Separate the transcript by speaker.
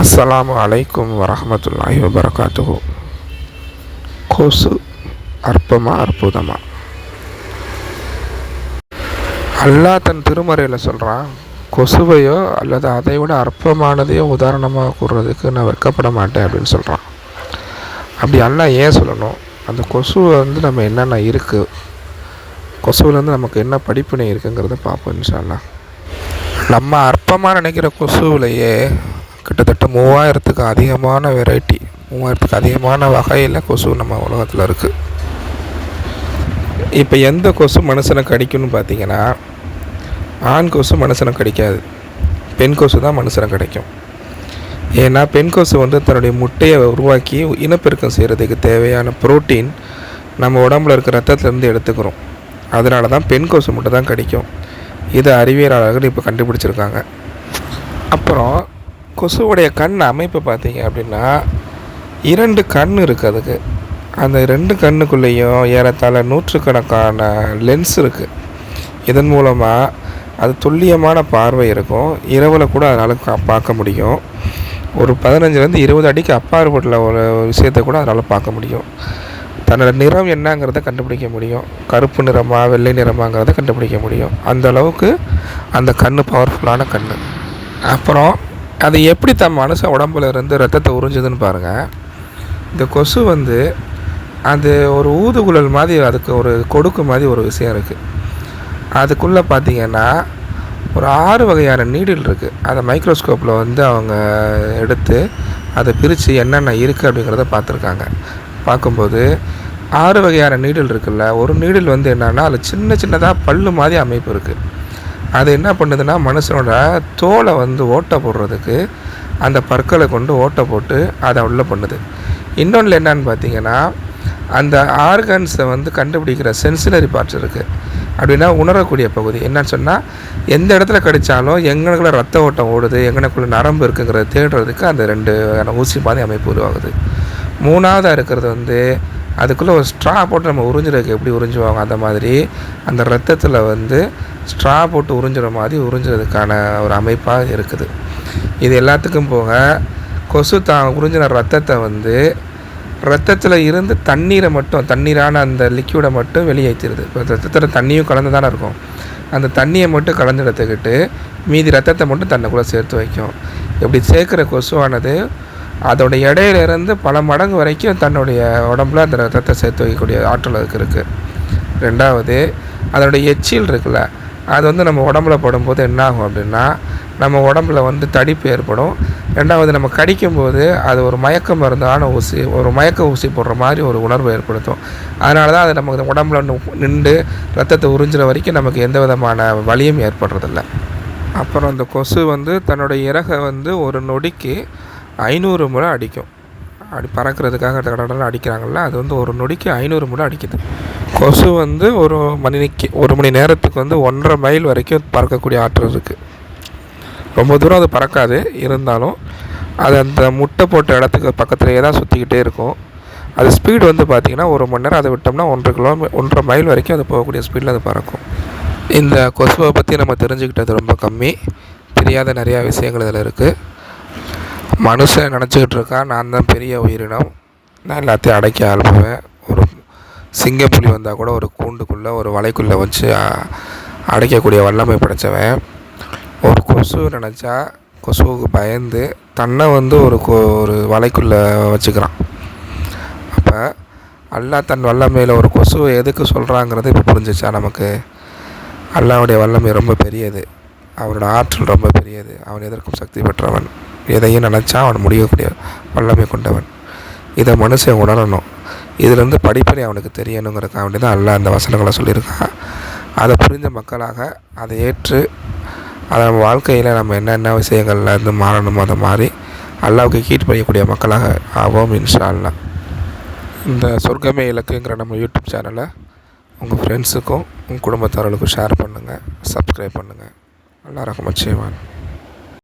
Speaker 1: அஸ்ஸலாமு அலைக்கும் வரமத்துல்லாஹி வபரகாத்துஹு. கொசு அற்பமாக அற்புதமா. அல்லாஹ் தன் திருமறையில் சொல்கிறான் கொசுவையோ அல்லது அதை விட அற்பமானதையோ உதாரணமாக கூறுறதுக்கு நான் வெட்கப்பட மாட்டேன் அப்படின்னு சொல்கிறான் அப்படி அல்லாஹ் ஏன் சொல்லணும்? அந்த கொசு வந்து நம்ம என்னென்ன இருக்குது கொசுவிலேருந்து நமக்கு என்ன படிப்பினை இருக்குங்கிறத பார்ப்போம் இன்ஷால்லா நம்ம அற்பமாக நினைக்கிற கொசுவிலையே கிட்டத்தட்ட மூவாயிரத்துக்கு அதிகமான வெரைட்டி மூவாயிரத்துக்கு அதிகமான வகையில் கொசு நம்ம உலகத்தில் இருக்குது இப்போ எந்த கொசு மனுஷனை கடிக்கும்னு பார்த்தீங்கன்னா ஆண் கொசு மனுஷனை கடிக்காது. பெண் கொசு தான் மனுஷனை கிடைக்கும். ஏன்னா பெண் கொசு வந்து தன்னுடைய முட்டையை உருவாக்கி இனப்பெருக்கம் செய்கிறதுக்கு தேவையான புரோட்டீன் நம்ம உடம்புல இருக்க ரத்தத்துலேருந்து எடுத்துக்கிறோம். அதனால தான் பெண் கொசு மட்டும் தான் கடிக்கும். இதை அறிவியலாளர்கள் இப்போ கண்டுபிடிச்சிருக்காங்க. அப்புறம் கொசுவுடைய கண் அமைப்பு பார்த்தீங்க அப்படின்னா இரண்டு கண் இருக்குது அதுக்கு. அந்த ரெண்டு கண்ணுக்குள்ளேயும் ஏறத்தாழ நூற்றுக்கணக்கான லென்ஸ் இருக்குது இதன் மூலமாக அது துல்லியமான பார்வை இருக்கும். இரவில் கூட அதனால் கா பார்க்க முடியும். ஒரு பதினஞ்சுலேருந்து இருபது அடிக்கு அப்பாற்பட்ட ஒரு விஷயத்தை கூட அதனால் பார்க்க முடியும். தன்னோட நிறம் என்னங்கிறத கண்டுபிடிக்க முடியும். கருப்பு நிறமாக வெள்ளை நிறமாங்கிறத கண்டுபிடிக்க முடியும். அந்த அளவுக்கு அந்த கண் பவர்ஃபுல்லான கண் அப்புறம் அது எப்படி தன் மனுஷன் உடம்புல இருந்து ரத்தத்தை உறிஞ்சுதுன்னு பாருங்கள் இந்த கொசு வந்து அது ஒரு ஊதுகுழல் மாதிரி அதுக்கு ஒரு கொடுக்கு மாதிரி ஒரு விஷயம் இருக்குது அதுக்குள்ளே பார்த்தீங்கன்னா ஒரு ஆறு வகையான நீடில் இருக்குது அதை மைக்ரோஸ்கோப்பில் வந்து அவங்க எடுத்து அதை பிரித்து என்னென்ன இருக்குது அப்படிங்கிறத பார்த்துருக்காங்க. பார்க்கும்போது ஆறு வகையான நீடில் இருக்குல்ல ஒரு நீடில் வந்து என்னென்னா அதில் சின்ன சின்னதாக பல்லு மாதிரி அமைப்பு இருக்குது அது என்ன பண்ணுதுன்னா மனுஷனோட தோலை வந்து ஓட்டை போடுறதுக்கு அந்த பற்களை கொண்டு ஓட்டை போட்டு அதை உள்ளே பண்ணுது. இன்னொன்று என்னன்னு பார்த்தீங்கன்னா அந்த ஆர்கன்ஸை வந்து கண்டுபிடிக்கிற சென்சிலரி பார்ட்ஸ் இருக்குது அப்படின்னா உணரக்கூடிய பகுதி. என்னன்னு சொன்னால் எந்த இடத்துல கடித்தாலும் எங்கனக்குள்ளே ரத்த ஓட்டம் ஓடுது எங்கனக்குள்ளே நரம்பு இருக்குங்கிறத தேடுறதுக்கு அந்த ரெண்டு ஊசி பாதை அமைப்பு உருவாகுது. மூணாவதாக இருக்கிறது வந்து அதுக்குள்ளே ஒரு ஸ்ட்ரா போட்டு நம்ம உறிஞ்சிருக்கு எப்படி உறிஞ்சுவாங்க அந்த மாதிரி அந்த ரத்தத்தில் வந்து ஸ்ட்ரா போட்டு உறிஞ்சுற மாதிரி உறிஞ்சுறதுக்கான ஒரு அமைப்பாக இருக்குது. இது எல்லாத்துக்கும் போக கொசு தான் உறிஞ்சின ரத்தத்தை வந்து ரத்தத்தில் இருந்து தண்ணீரை மட்டும் தண்ணீரான அந்த லிக்யூடை மட்டும் வெளியேற்றிடுது இப்போ ரத்தத்தில் தண்ணியும் கலந்து தானே இருக்கும். அந்த தண்ணியை மட்டும் கலந்து எடுத்துக்கிட்டு மீதி ரத்தத்தை மட்டும் தன்னைக்குள்ளே சேர்த்து வைக்கும். இப்படி சேர்க்குற கொசுவானது அதோட இடையிலேருந்து பல மடங்கு வரைக்கும் தன்னுடைய உடம்புல அந்த ரத்தத்தை சேர்த்து வைக்கக்கூடிய ஆற்றல் அதுக்கு இருக்குது ரெண்டாவது அதனுடைய எச்சில் இருக்குல்ல அது வந்து நம்ம உடம்புல படும்போது என்னாகும் அப்படின்னா நம்ம உடம்புல வந்து தடிப்பு ஏற்படும். ரெண்டாவது நம்ம கடிக்கும்போது அது ஒரு மயக்க மருந்தான ஊசி ஒரு மயக்க ஊசி போடுற மாதிரி ஒரு உணர்வு ஏற்படுத்தும். அதனால தான் அது நமக்கு உடம்புல நின்று ரத்தத்தை உறிஞ்சுற வரைக்கும் நமக்கு எந்த விதமான வலியும் ஏற்படுறதில்ல. அப்புறம் அந்த கொசு வந்து தன்னுடைய இறகை வந்து ஒரு நொடிக்கு ஐநூறு முறை அடிக்கும். அப்படி பறக்கிறதுக்காக கடற்கடை அடிக்கிறாங்கள்ல அது வந்து ஒரு நொடிக்கு ஐநூறு முறை அடிக்குது. கொசு வந்து ஒரு மணிக்கு ஒரு மணி நேரத்துக்கு வந்து ஒன்றரை மைல் வரைக்கும் பறக்கக்கூடிய ஆற்றல் இருக்குது ரொம்ப தூரம் அது பறக்காது இருந்தாலும் அது அந்த முட்டை போட்ட இடத்துக்கு பக்கத்துலேயே தான் சுற்றிக்கிட்டே இருக்கும். அது ஸ்பீடு வந்து பார்த்திங்கன்னா ஒரு மணி நேரம் அதை விட்டோம்னா ஒன்றரை கிலோமீ ஒன்றரை மைல் வரைக்கும் அது போகக்கூடிய ஸ்பீடில் அது பறக்கும். இந்த கொசுவை பற்றி நம்ம தெரிஞ்சுக்கிட்டது ரொம்ப கம்மி. தெரியாத நிறையா விஷயங்கள் இதில் இருக்குது மனுஷன் நினச்சிக்கிட்டு இருக்கான் நான் தான் பெரிய உயிரினம். நான் எல்லாத்தையும் அடைக்க அனுப்புவேன் ஒரு சிங்கப்புலி வந்தால் கூட ஒரு கூண்டுக்குள்ளே ஒரு வலைக்குள்ளே வச்சு அடைக்கக்கூடிய வல்லமை படைத்தவன் ஒரு கொசு நினச்சா கொசுவுக்கு பயந்து தன்னை வந்து ஒரு கொ ஒரு வலைக்குள்ளே வச்சுக்கிறான். அப்போ அல்லா தன் வல்லமையில் ஒரு கொசுவை எதுக்கு சொல்கிறாங்கிறது இப்போ புரிஞ்சிச்சா நமக்கு? அல்லாவுடைய வல்லமை ரொம்ப பெரியது. அவனோட ஆற்றல் ரொம்ப பெரியது. அவன் எதிர்க்கும் சக்தி பெற்றவன். எதையும் நினச்சா அவன் முடியக்கூடிய வல்லமை கொண்டவன். இதை மனுஷன் உணரணும். இதுலேருந்து படிப்படி அவனுக்கு தெரியணுங்கிறக்காக வேண்டி தான் அல்ல அந்த வசனங்களை சொல்லியிருக்கான் அதை புரிஞ்ச மக்களாக அதை ஏற்று அதை நம்ம வாழ்க்கையில் நம்ம என்னென்ன விஷயங்கள்ல இருந்து மாறணுமோ அதை மாறி அல்லாவுக்கு கீட் பண்ணக்கூடிய மக்களாக ஆவோம் இன்ஷா அல்லா இந்த சொர்க்கமே இலக்குங்கிற நம்ம யூடியூப் சேனலை உங்கள் ஃப்ரெண்ட்ஸுக்கும் உங்கள் குடும்பத்தாரர்களுக்கும் ஷேர் பண்ணுங்கள் சப்ஸ்கிரைப் பண்ணுங்கள் நல்லா ரகமச்சியவான்